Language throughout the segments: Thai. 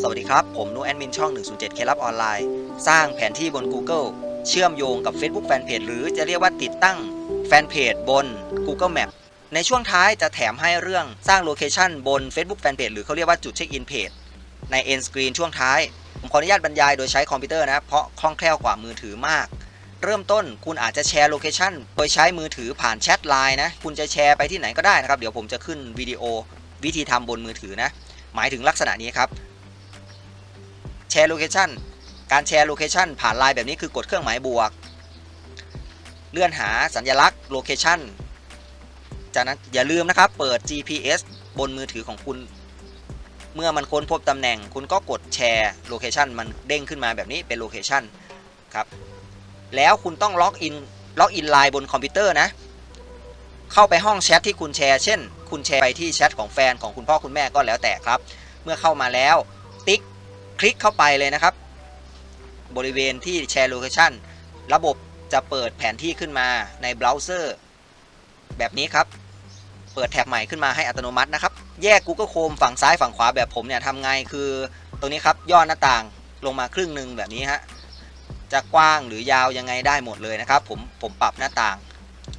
สวัสดีครับ ผมนุแอดมินช่อง 107 เคลับออนไลน์ สร้างแผนที่บน Google เชื่อมโยงกับ Facebook Fanpage หรือจะเรียกว่าติดตั้งแฟนเพจบน Google Map ในช่วงท้ายจะแถมให้เรื่องสร้างโลเคชันบน Facebook Fanpage หรือเขาเรียกว่าจุดเช็คอินเพจใน End Screen ช่วงท้าย ผมขออนุญาตบรรยายโดยใช้คอมพิวเตอร์นะเพราะคล่องแคล่วกว่ามือถือมาก เริ่มต้นคุณอาจจะแชร์โลเคชันโดยใช้มือถือผ่านแชทไลน์นะคุณจะแชร์ไปที่ไหนก็ได้นะครับเดี๋ยวผมจะขึ้นวิดีโอวิธีทำบนมือถือนะหมายถึงลักษณะนี้ครับ แชร์โลเคชันการแชร์โลเคชันผ่านไลน์แบบนี้คือกดเครื่องหมายบวก เลื่อนหาสัญลักษณ์โลเคชันจากนั้นอย่าลืมนะครับ เปิด GPS บนมือถือของคุณ เมื่อมันค้นพบตำแหน่ง คุณก็กดแชร์โลเคชันมันเด้งขึ้นมาแบบนี้เป็นโลเคชันครับ แล้วคุณต้องล็อกอินล็อกอินไลน์บนคอมพิวเตอร์นะ เข้าไปห้องแชทที่คุณแชร์ เช่น คุณแชร์ไปที่แชทของแฟนของคุณพ่อคุณแม่ก็แล้วแต่ครับ เมื่อเข้ามาแล้ว คลิกเข้าไปเลยนะครับ บริเวณที่แชร์โลเคชันระบบจะเปิดแผนที่ขึ้นมาในเบราว์เซอร์แบบนี้ครับ เปิดแท็บใหม่ขึ้นมาให้อัตโนมัตินะครับ แยก Google Chrome ฝั่งซ้ายฝั่งขวาแบบผมเนี่ยทำไงคือตรงนี้ครับย่อหน้าต่างลงมาครึ่งหนึ่งแบบนี้ฮะจะกว้างหรือยาวยังไงได้หมดเลยนะครับ ผมผมปรับหน้าต่าง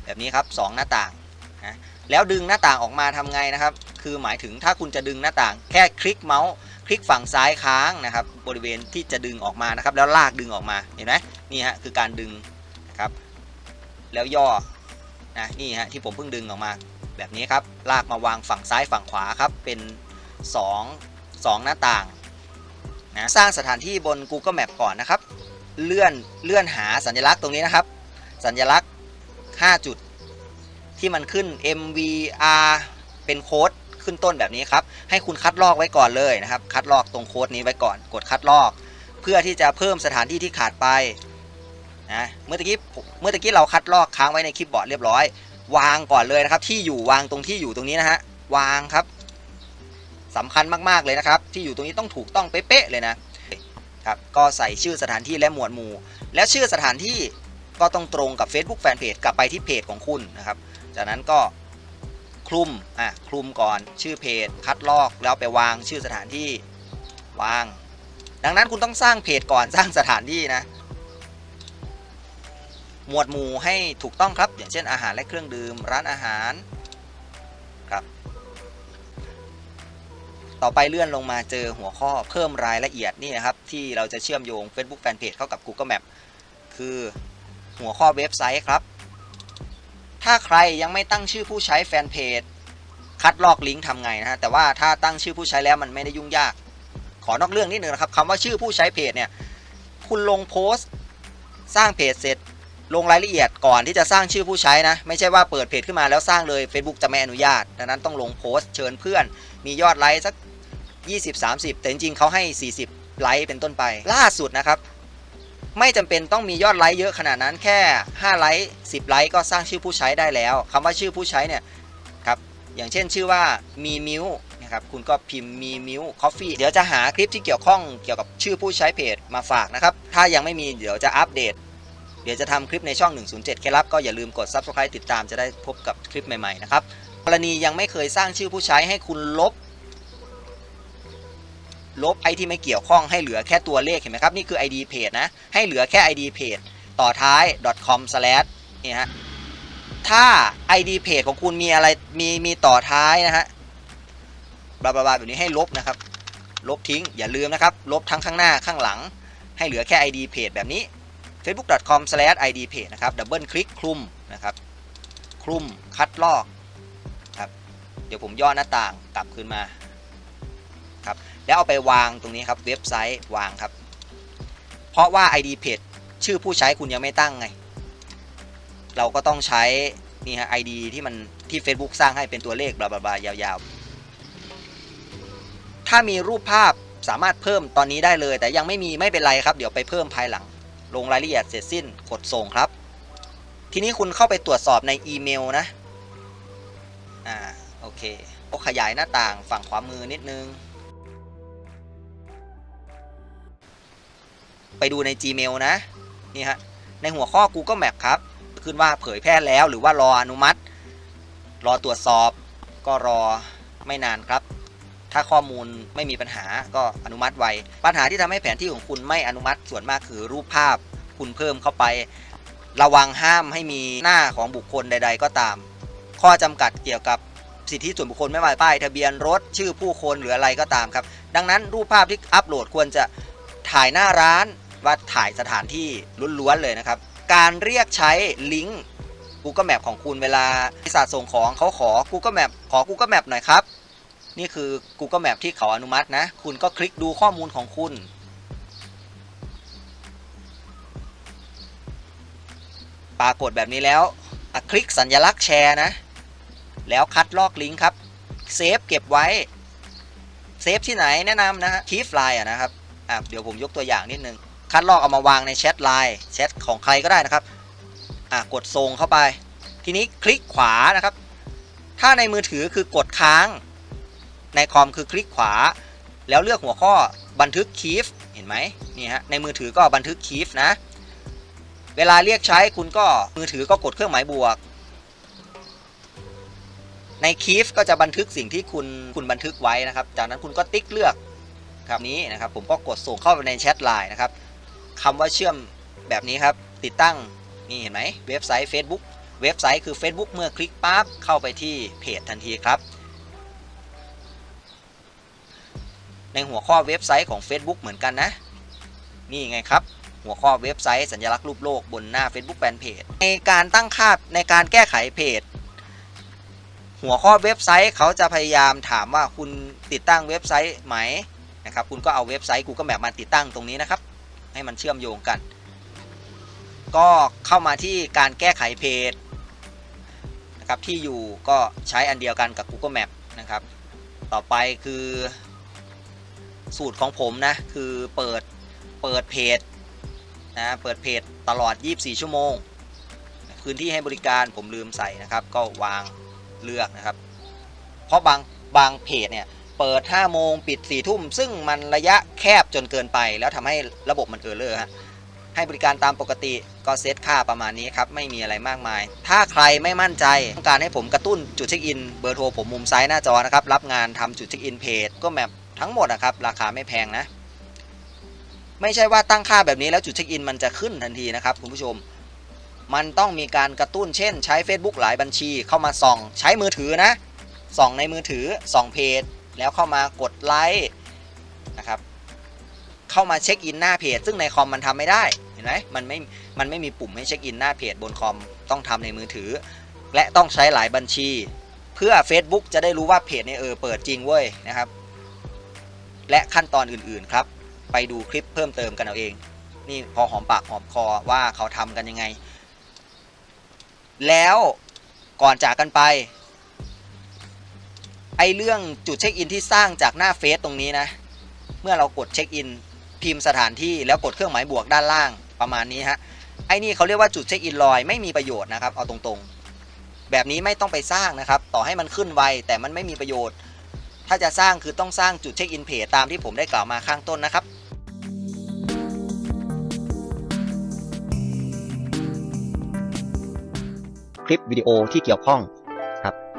แบบนี้ครับสองหน้าต่างนะแล้วดึงหน้าต่างออกมาทำไงนะครับ คือหมายถึงถ้าคุณจะดึงหน้าต่าง แค่คลิกเมาส์ คลิกฝั่งซ้ายค้างนะครับบริเวณที่จะดึงออกมานะครับแล้วลากดึงออกมาเห็นไหมนี่ฮะคือการดึงนะครับแล้วย่อนะนี่ฮะที่ผมเพิ่งดึงออกมา แบบนี้ครับลากมาวางฝั่งซ้ายฝั่งขวาครับเป็น 2 2 หน้าต่างนะสร้างสถานที่บน Google Map ก่อนนะครับ เลื่อนเลื่อนหาสัญลักษณ์ตรงนี้นะครับ สัญลักษณ์ 5 จุด ที่มันขึ้น MVR เป็นโค้ด ขึ้นต้นแบบนี้ครับให้คุณคัดลอกไว้ก่อนเลยนะครับ คัดลอกตรงโค้ดนี้ไว้ก่อน กดคัดลอก เพื่อที่จะเพิ่มสถานที่ที่ขาดไปนะเมื่อตะกี้เมื่อตะกี้เราคัดลอกค้างไว้ในคลิปบอร์ดเรียบร้อย วางก่อนเลยนะครับ ที่อยู่วางตรงที่อยู่ตรงนี้นะฮะวางครับสำคัญมากๆเลยนะครับ ที่อยู่ตรงนี้ต้องถูกต้องเป๊ะๆเลยนะครับก็ใส่ชื่อสถานที่และหมวดหมู่ แล้วชื่อสถานที่ก็ต้องตรงกับ Facebook Fanpage กลับไปที่เพจของคุณนะครับ จากนั้นก็ ลุมอะคลุมก่อนชื่อเพจ คัดลอกแล้วไปวางชื่อสถานที่วาง ดังนั้นคุณต้องสร้างเพจก่อนสร้างสถานที่นะ หมวดหมู่ให้ถูกต้องครับ อย่างเช่นอาหารและเครื่องดื่มร้านอาหารครับ ต่อไปเลื่อนลงมาเจอหัวข้อเพิ่มรายละเอียดนี่นะครับ ที่เราจะเชื่อมโยง Facebook Fanpage เข้ากับ Google Map คือหัวข้อเว็บไซต์ครับ ถ้าใครยังไม่ตั้งชื่อผู้ใช้แฟนเพจ คัดลอกลิงก์ทำไงนะฮะแต่ว่าถ้าตั้งชื่อผู้ใช้แล้วมันไม่ได้ยุ่งยาก ขอนอกเรื่องนิดนึงนะครับคำว่าชื่อผู้ใช้เพจเนี่ยคุณลงโพสต์สร้างเพจเสร็จลงรายละเอียดก่อนที่จะสร้างชื่อผู้ใช้นะ ไม่ใช่ว่าเปิดเพจขึ้นมาแล้วสร้างเลย Facebook จะไม่อนุญาต ดังนั้นต้องลงโพสต์เชิญเพื่อน มียอดไลค์สัก 20-30 แต่จริงๆเขาให้ 40 ไลค์เป็นต้นไป ล่าสุดนะครับ ไม่จำเป็นต้องมียอดไลค์เยอะขนาดนั้นแค่ 5 ไลค์10 ไลค์ก็สร้างชื่อผู้ใช้ได้แล้วคำว่าชื่อผู้ใช้เนี่ยครับอย่างเช่นชื่อว่ามีมิวนะครับคุณก็พิมพ์มีมิวคอฟฟี่เดี๋ยวจะหาคลิปที่เกี่ยวข้องเกี่ยวกับชื่อผู้ใช้เพจมาฝากนะครับถ้ายังไม่มีเดี๋ยวจะอัปเดต เดี๋ยวจะทำคลิปในช่อง 107เคล็ดลับก็อย่าลืมกด Subscribe ติดตามจะได้พบกับคลิปใหม่ๆนะครับกรณียังไม่เคยสร้างชื่อผู้ใช้ให้คุณลบ ลบไอที่ไม่เกี่ยวข้องให้เหลือแค่ตัวเลขเห็นไหมครับนี่คือ ID เพจนะให้เหลือแค่ ID เพจต่อท้าย .com นี่ฮะถ้า ID เพจของคุณมีอะไรมีมีต่อท้ายนะฮะบลาบลาบลาแบบนี้ให้ลบนะครับ ลบทิ้งอย่าลืมนะครับ ลบทั้งข้างหน้าข้างหลัง ให้เหลือแค่ ID เพจแบบนี้ facebook.com/idpage นะครับดับเบิลคลิกคลุมนะครับคลุมคัดลอกครับเดี๋ยวผมย่อหน้าต่างกลับขึ้นมาครับ แล้วเอาไปวางตรงนี้ครับเว็บไซต์วางครับ เพราะว่า ID page ชื่อผู้ใช้คุณยังไม่ตั้งไง เราก็ต้องใช้นี่ฮะ ID ที่มันที่ Facebook สร้างให้เป็นตัวเลขบลาบลายาวๆ ถ้ามีรูปภาพสามารถเพิ่มตอนนี้ได้เลย แต่ยังไม่มีไม่เป็นไรครับ เดี๋ยวไปเพิ่มภายหลัง ลงรายละเอียดเสร็จสิ้นกดส่งครับ ทีนี้คุณเข้าไปตรวจสอบในอีเมลนะอ่าโอเคก็ขยายหน้าต่างฝั่งขวามือนิดนึง ไปดูใน Gmail นะนี่ฮะในหัวข้อ Google Map ครับ ขึ้นว่าเผยแพร่แล้วหรือว่ารออนุมัติ รอตรวจสอบก็รอไม่นานครับ ถ้าข้อมูลไม่มีปัญหาก็อนุมัติไว ปัญหาที่ทำให้แผนที่ของคุณไม่อนุมัติส่วนมากคือรูปภาพคุณเพิ่มเข้าไป ระวังห้ามให้มีหน้าของบุคคลใด ๆ ก็ตาม ข้อจำกัดเกี่ยวกับสิทธิส่วนบุคคลไม่ว่าป้ายทะเบียนรถชื่อผู้คนหรืออะไรก็ตามครับ ดังนั้นรูปภาพที่อัปโหลดควรจะถ่ายหน้าร้าน ว่าถ่ายสถานที่ล้วนๆเลยนะครับ การเรียกใช้ลิงก์ Google Map ของคุณเวลาบริษัทส่งของเขาขอ Google Map ขอ Google Map หน่อยครับ นี่คือ Google Map ที่เขาอนุมัตินะ คุณก็คลิกดูข้อมูลของคุณ ปรากฏแบบนี้แล้วอคลิกสัญลักษณ์แชร์นะ แล้วคัดลอกลิงก์ครับเซฟเก็บไว้เซฟที่ไหนแนะนำนะฮะคีฟไลน์นะครับอะเดี๋ยวผมยกตัวอย่างนิดนึง คัดลอกเอามาวางในแชทไลน์แชทของใครก็ได้นะครับอะกดส่งเข้าไป ทีนี้คลิกขวานะครับ ถ้าในมือถือคือกดค้าง ในคอมคือคลิกขวา แล้วเลือกหัวข้อบันทึกคีฟเห็นไหมนี่ฮะในมือถือก็บันทึกคีฟนะ เวลาเรียกใช้คุณก็มือถือก็กดเครื่องหมายบวก ในคีฟก็จะบันทึกสิ่งที่คุณคุณบันทึกไว้นะครับ จากนั้นคุณก็ติ๊กเลือกครับนี้นะครับผมก็กดส่งเข้าไปในแชทไลน์นะครับ คำว่าเชื่อมแบบนี้ครับ ติดตั้งนี่เห็นไหมเว็บไซต์ Facebook เว็บไซต์คือ Facebook เมื่อคลิกปั๊บเข้าไปที่เพจทันทีครับ ในหัวข้อเว็บไซต์ของ Facebook เหมือนกันนะ นี่ไงครับ หัวข้อเว็บไซต์สัญลักษณ์รูปโลกบนหน้า Facebook Fanpage ในการตั้งค่าในการแก้ไขเพจ หัวข้อเว็บไซต์เขาจะพยายามถามว่าคุณติดตั้งเว็บไซต์ไหมนะครับคุณก็เอาเว็บไซต์ Google Map มาติดตั้งตรงนี้นะครับ ให้มันเชื่อมโยงกัน ก็เข้ามาที่การแก้ไขเพจนะครับที่อยู่ก็ใช้อันเดียวกันกับ Google Map นะครับ ต่อไปคือสูตรของผมนะ คือเปิดเปิดเพจนะเปิดเพจตลอด 24 ชั่วโมง พื้นที่ให้บริการผมลืมใส่นะครับ ก็วางเลือกนะครับ เพราะบางบางเพจเนี่ย เปิด 5 โมงปิด 4 ทุ่ม ซึ่งมันระยะแคบจนเกินไป แล้วทำให้ระบบมันเออร์เลอร์ฮะให้บริการตามปกติก็เซตค่าประมาณนี้ครับ ไม่มีอะไรมากมาย ถ้าใครไม่มั่นใจ ต้องการให้ผมกระตุ้นจุดเช็คอิน เบอร์โทรผมมุมซ้ายหน้าจอนะครับ รับงานทำจุดเช็คอินเพจก็แมปทั้งหมดนะครับ ราคาไม่แพงนะ ไม่ใช่ว่าตั้งค่าแบบนี้แล้วจุดเช็คอินมันจะขึ้นทันทีนะครับคุณผู้ชม มันต้องมีการกระตุ้นเช่น ใช้ Facebook หลายบัญชีเข้ามาส่อง ใช้มือถือนะส่องในมือถือส่องเพจ แล้วเข้ามากดไลค์นะครับเข้ามาเช็คอินหน้าเพจ ซึ่งในคอมมันทำไม่ได้เห็นไหมมันไม่มันไม่มีปุ่มให้เช็คอินหน้าเพจบนคอมต้องทำในมือถือ และต้องใช้หลายบัญชี เพื่อ Facebook จะได้รู้ว่าเพจในเออเปิดจริงเว้ยนะครับ และขั้นตอนอื่นๆครับ ไปดูคลิปเพิ่มเติมกันเอาเอง นี่พอหอมปากหอมคอว่าเขาทำกันยังไง แล้วก่อนจากกันไป อเรื่องจุดเช็คอินที่สร้างจากหน้าเฟซตรงนี้นะ เมื่อเรากดเช็คอินพิมพ์สถานที่แล้วกดเครื่องหมายบวกด้านล่างประมาณนี้ฮะไอ้นี่เขาเรียกว่าจุดเช็คอินลอยไม่มีประโยชน์นะครับเอาตรงๆ แบบนี้ไม่ต้องไปสร้างนะครับ ต่อให้มันขึ้นไวแต่มันไม่มีประโยชน์ ถ้าจะสร้างคือต้องสร้างจุดเช็คอินเพจตามที่ผมได้กล่าวมาข้างต้นนะครับคลิปวิดีโอที่เกี่ยวข้อง